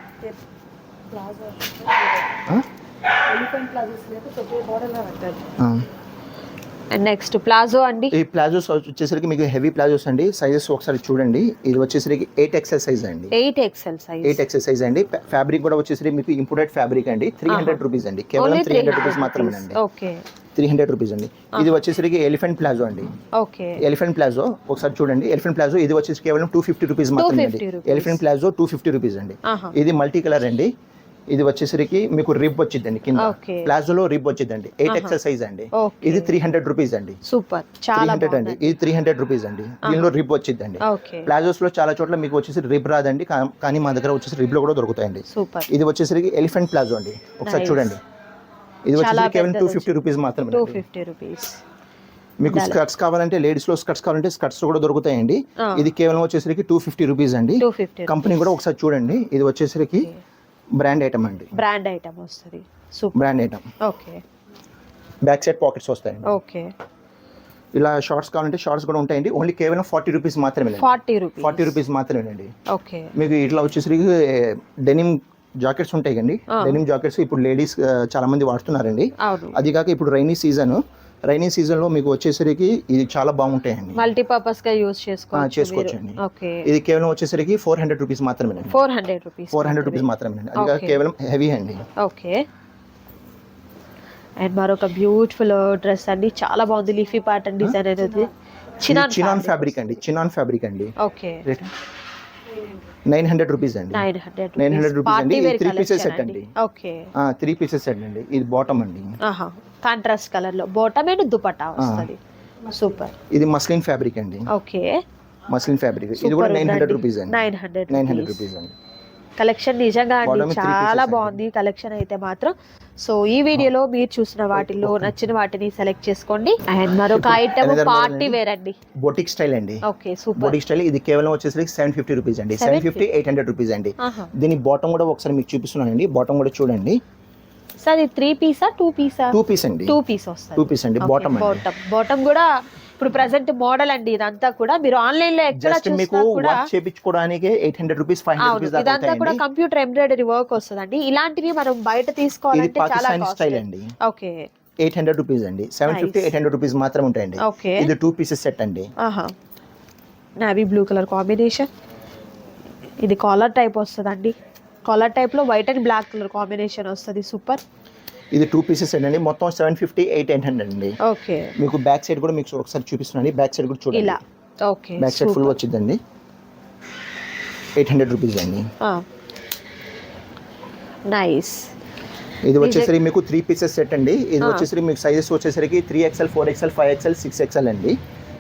Speaker 1: And next palazzo అండి.
Speaker 2: ఈ ప్లాజోస్ వచ్చేసరికి మీకు హెవీ ప్లాజోస్ అండి. సైజెస్ ఒకసారి చూడండి. ఇది వచ్చేసరికి ఎయిట్ ఎక్సెల్ సైజ్ అండి.
Speaker 1: Eight XL size
Speaker 2: eight XL size అండి. ఫ్యాబ్రిక్ కూడా వచ్చేసరికి మీకు ఇంపోర్టెడ్ ఫ్యాబ్రిక్ అండి. త్రీ హండ్రెడ్ రూపీస్ అండి. కేవలం త్రీ హండ్రెడ్ రూపీస్
Speaker 1: హండ్రెడ్
Speaker 2: మాత్రమేనండి.
Speaker 1: ఓకే
Speaker 2: త్రీ హండ్రెడ్ రూపీస్ అండి. ఇది వచ్చేసరికి ఎలిఫెంట్ ప్లాజో అండి.
Speaker 1: ఓకే.
Speaker 2: ఎలిఫెంట్ ప్లాజో ఒకసారి చూడండి. ఎలిఫెంట్ ప్లాజో ఇది వచ్చేసి కేవలం టూ ఫిఫ్టీ రూపీస్ మాత్రమే అండి.
Speaker 1: 250 rupees.
Speaker 2: Elephant palazzo two fifty rupees అండి. ఇది మల్టీ కలర్ అండి. ఇది వచ్చేసరికి మీకు రిబ్ వచ్చిందండి కింద. ప్లాజోలో రిబ్ వచ్చిందండి ఎయిట్
Speaker 1: ఆహా.
Speaker 2: ఎక్సెల్ సైజ్ అండి. ఇది త్రీ హండ్రెడ్ రూపీస్ అండి.
Speaker 1: సూపర్.
Speaker 2: త్రీ హండ్రెడ్ అండి. ఇది త్రీ హండ్రెడ్ రూపీస్ అండి. దీనిలో రిబ్ వచ్చిందండి ప్లాజోస్లో చాలా చోట్ల మీకు వచ్చేసి రిబ్ రాదండి. కానీ మా దగ్గర వచ్చేసి రిబ్లో కూడా దొరుకుతాయండి.
Speaker 1: సూపర్.
Speaker 2: ఇది వచ్చేసరికి ఎలిఫెంట్ ప్లాజో అండి. ఒకసారి. చూడండి. ఇది వచ్చేసి కేవలం టూ ఫిఫ్టీ రూపీస్ మాత్రమే
Speaker 1: టూ. ఫిఫ్టీ రూపీస్
Speaker 2: మీకు. స్కర్ట్స్ కావాలంటే లేడీస్లో స్కర్ట్స్ కావాలంటే స్కర్ట్స్ కూడా దొరుకుతాయండి. ఇది కేవలం వచ్చేసరికి టూ ఫిఫ్టీ రూపీస్ అండి. కంపెనీ కూడా ఒకసారి చూడండి. ఇది వచ్చేసరికి బ్రాండ్ ఐటమ్ అండి.
Speaker 1: బ్రాండ్ ఐటమ్ వస్తుంది. Super.
Speaker 2: Brand item.
Speaker 1: Okay.
Speaker 2: Back side pockets వస్తాయండి.
Speaker 1: ఓకే.
Speaker 2: ఇలా షార్ట్స్ కావాలంటే షార్ట్స్ కూడా ఉంటాయండి. ఓన్లీ కేవలం ఫార్టీ రూపీస్ మాత్రమే
Speaker 1: ఫార్టీ రూపీస్
Speaker 2: ఫార్టీ రూపీస్ మాత్రమేనండి.
Speaker 1: ఓకే.
Speaker 2: మీకు ఇట్లా వచ్చేసరికి డెనిమ్ జాకెట్స్ ఉంటాయి కండి. డెనిమ్ జాకెట్స్ ఇప్పుడు లేడీస్ చాలా మంది వాడుతున్నారండి. అది కాక ఇప్పుడు రైనీ సీజన్ రైనీ సీజన్లో మీకు వచ్చేసరికి ఇది చాలా బాగుంటాయండి.
Speaker 1: మల్టీపర్పస్గా యూజ్ చేసుకోవచ్చు
Speaker 2: చేసుకోవచ్చండి.
Speaker 1: ఓకే
Speaker 2: ఇది కేవలం వచ్చేసరికి ఫోర్ హండ్రెడ్ రూపీస్ మాత్రమేనండి.
Speaker 1: Four hundred rupees
Speaker 2: four hundred rupees మాత్రమేనండి. అది కాక. కేవలం హెవీ అండి.
Speaker 1: ఓకే అండ్ మరొక బ్యూటిఫుల్ డ్రెస్ అండి. చాలా బాగుంది. లీఫీ ప్యాటర్న్ డిజైన్ అనేది. చినాన్
Speaker 2: చినాన్ ఫ్యాబ్రిక్ అండి. చినాన్ ఫ్యాబ్రిక్ అండి.
Speaker 1: ఓకే
Speaker 2: నైన్ హండ్రెడ్ రూపీస్ అండి.
Speaker 1: నైన్ హండ్రెడ్
Speaker 2: 900 rupees
Speaker 1: పార్టీ
Speaker 2: అండి. pieces
Speaker 1: కలెక్షన్
Speaker 2: set
Speaker 1: అండి. ఓకే
Speaker 2: త్రీ పీసెస్ సెట్ అండి. ఇది బాటమ్ అండి.
Speaker 1: కాంట్రాస్ట్ కలర్లో. బోటమ్ అండ్ దుపట్టా వస్తుంది. సూపర్
Speaker 2: ఇది మస్లిన్ ఫ్యాబ్రిక్ అండి.
Speaker 1: ఓకే
Speaker 2: మస్లిన్ ఫ్యాబ్రిక్ ఇది కూడా నైన్ హండ్రెడ్ రూపీస్ అండి.
Speaker 1: Nine hundred
Speaker 2: nine hundred rupees అండి.
Speaker 1: కలెక్షన్ నిజంగా అండి. చాలా బాగుంది. కలెక్షన్ అయితే మాత్రం సో ఈ వీడియోలో మీరు చూసిన వాటిలో నచ్చిన వాటిని సెలెక్ట్ చేసుకోండి. అండ్ మరొక ఐటమ్ పార్టీ. వేర్ అండి.
Speaker 2: బొటిక్ స్టైల్ అండి.
Speaker 1: ఓకే సూపర్
Speaker 2: బొటిక్ స్టైల్ ఇది కేవలం వచ్చేసరికి సెవెన్ ఫిఫ్టీ రూపీస్ అండి. Seven fifty eight hundred rupees అండి. దీని బాటమ్ కూడా ఒకసారి మీకు చూపిస్తున్నానండి. బాటమ్ కూడా చూడండి.
Speaker 1: సార్ ఇది త్రీ పీసా టూ పీసా
Speaker 2: టూ పీస్ అండి.
Speaker 1: టూ పీస్
Speaker 2: టూ
Speaker 1: వస్తుంది
Speaker 2: పీస్ అండి. బాటమ్
Speaker 1: బాటమ్ బాటమ్ కూడా ఇప్పుడు ప్రెసెంట్ మోడల్ అండి ఇదంతా కూడా. మీరు ఆన్లైన్లో ఎక్కడ
Speaker 2: మీకు వర్క్ చేయించుకోవడానికి eight hundred rupees five hundred
Speaker 1: ఇదంతా కూడా కంప్యూటర్ ఎంబ్రాయిడరీ వర్క్ వస్తుందండి. ఇలాంటివి మనం బయట తీసుకోవాలంటే చాలా
Speaker 2: స్టైల్ అండి.
Speaker 1: ఓకే.
Speaker 2: ఎయిట్ హండ్రెడ్ రూపీస్ అండి. Seven fifty. Eight hundred rupees మాత్రం ఉంటాయండి.
Speaker 1: ఓకే.
Speaker 2: ఇది టూ పీసెస్ సెట్ అండి.
Speaker 1: ఆహా. నావీ బ్లూ కలర్ కాంబినేషన్ ఇది కాలర్ టైప్ వస్తుందండి. కాలర్ టైప్లో white and black colour combination వస్తుంది. సూపర్
Speaker 2: ఇది టూ పీసెస్ అండి. మొత్తం seven fifty eight eight hundred అండి.
Speaker 1: ఓకే.
Speaker 2: మీకు బ్యాక్ సైడ్ కూడా మీకు ఒకసారి చూపిస్తున్నాను. బ్యాక్ సైడ్ కూడా చూడండి.
Speaker 1: ఇలా. ఓకే.
Speaker 2: బ్యాక్ సైడ్ ఫుల్ వచ్చిందండి. ఎయిట్ హండ్రెడ్ రూపీస్ అండి.
Speaker 1: నైస్
Speaker 2: ఇది వచ్చేసరికి మీకు త్రీ పీసెస్ సెట్ అండి. ఇది. వచ్చేసరికి మీకు సైజెస్ వచ్చేసరికి three XL four XL five XL six XL అండి.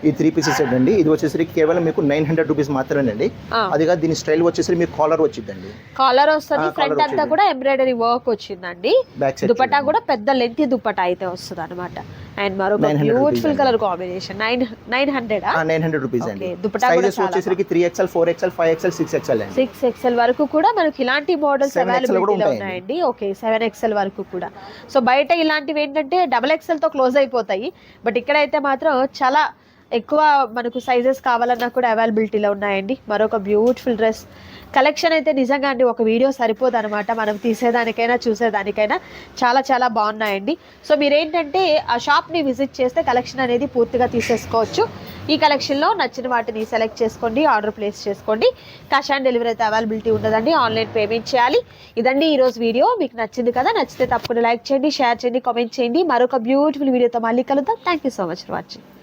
Speaker 2: ఈ త్రీ పీసెస్ సెట్ అండి. ఇది వచ్చేసరికి కేవలం మీకు నైన్ హండ్రెడ్ రూపీస్ మాత్రమేనండి. అదిగా దీని స్టైల్ వచ్చేసరికి మీకు కాలర్ వచ్చిందండి.
Speaker 1: కాలర్ వస్తుంది ఫ్రంట్ అంతా. కూడా ఎంబ్రాయిడరీ వర్క్ వచ్చిందండి. దుపట్టా కూడా పెద్ద లెంత్ దుపట్టా అయితే వస్తుంది అనమాట అండ్ మరొక
Speaker 2: 900 rupees
Speaker 1: బ్యూటిఫుల్
Speaker 2: అండి.
Speaker 1: Colour combination nine nine hundred
Speaker 2: nine hundred rupees అండి.
Speaker 1: దుపట్టా కూడా
Speaker 2: సైజెస్ వచ్చేసరికి three XL four XL five XL six XL అండి.
Speaker 1: సిక్స్ ఎక్స్ఎల్ వరకు కూడా మనకి ఇలాంటి మోడల్స్
Speaker 2: 7XL కూడా
Speaker 1: అవైలబిలిటీలో. ఉన్నాయండి. ఓకే సెవెన్ ఎక్స్ఎల్ వరకు కూడా. సో బయట ఇలాంటివి ఏంటంటే డబల్ ఎక్స్ఎల్తో క్లోజ్ అయిపోతాయి. బట్ ఇక్కడైతే మాత్రం చాలా ఎక్కువ మనకు సైజెస్ కావాలన్నా కూడా అవైలబిలిటీలో ఉన్నాయండి. మరొక బ్యూటిఫుల్ డ్రెస్ కలెక్షన్ అయితే నిజంగా అండి ఒక వీడియో సరిపోదు అనమాట మనం తీసేదానికైనా చూసేదానికైనా చాలా చాలా బాగున్నాయండి. సో మీరేంటంటే ఆ షాప్ని విజిట్ చేస్తే కలెక్షన్ అనేది పూర్తిగా తీసేసుకోవచ్చు. ఈ కలెక్షన్లో నచ్చిన వాటిని సెలెక్ట్ చేసుకోండి ఆర్డర్ ప్లేస్ చేసుకోండి. క్యాష్ ఆన్ డెలివరీ అయితే అవైలబిలిటీ ఉండదండి ఆన్లైన్ పేమెంట్ చేయాలి. ఇదండి ఈరోజు వీడియో మీకు నచ్చింది కదా నచ్చితే తప్పకుండా లైక్ చేయండి షేర్ చేయండి కామెంట్ చేయండి. మరొక బ్యూటిఫుల్ వీడియోతో మళ్ళీ కలుద్దాం. Thank you so much for watching